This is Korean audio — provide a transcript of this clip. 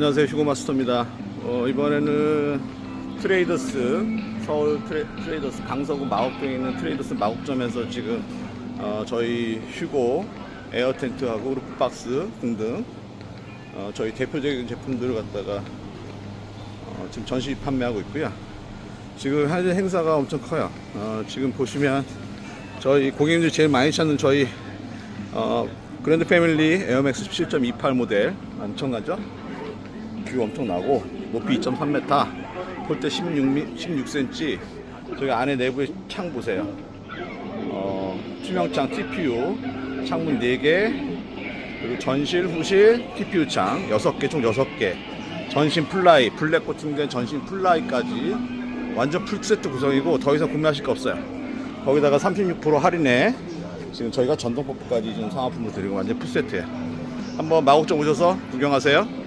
안녕하세요. 휴고 마스터입니다. 어, 이번에는 트레이더스 서울 트레, 트레 이더스 강서구 마곡동에 있는 트레이더스 마곡점에서 지금 어, 저희 휴고 에어 텐트하고 루프 박스 등등 어, 저희 대표적인 제품들을 갖다가 어, 지금 전시 판매하고 있고요. 지금 현재 행사가 엄청 커요. 어, 지금 보시면 저희 고객님들이 제일 많이 찾는 저희 어, 그랜드 패밀리 에어맥스 17.28 모델. 엄청나죠? 뷰 엄청 나고 높이 2.3m 볼때 16, 16cm 저기 안에 내부의 창 보세요. 어, 투명창 TPU 창문 4개 그리고 전실 후실 TPU 창 6개 총 6개. 전신 플라이 블랙 코팅된 전신 플라이까지 완전 풀세트 구성이고 더 이상 구매하실 거 없어요. 거기다가 36% 할인에 지금 저희가 전동 퍼프까지 지금 상하품을 드리고 완전 풀세트에. 한번 마곡점 오셔서 구경하세요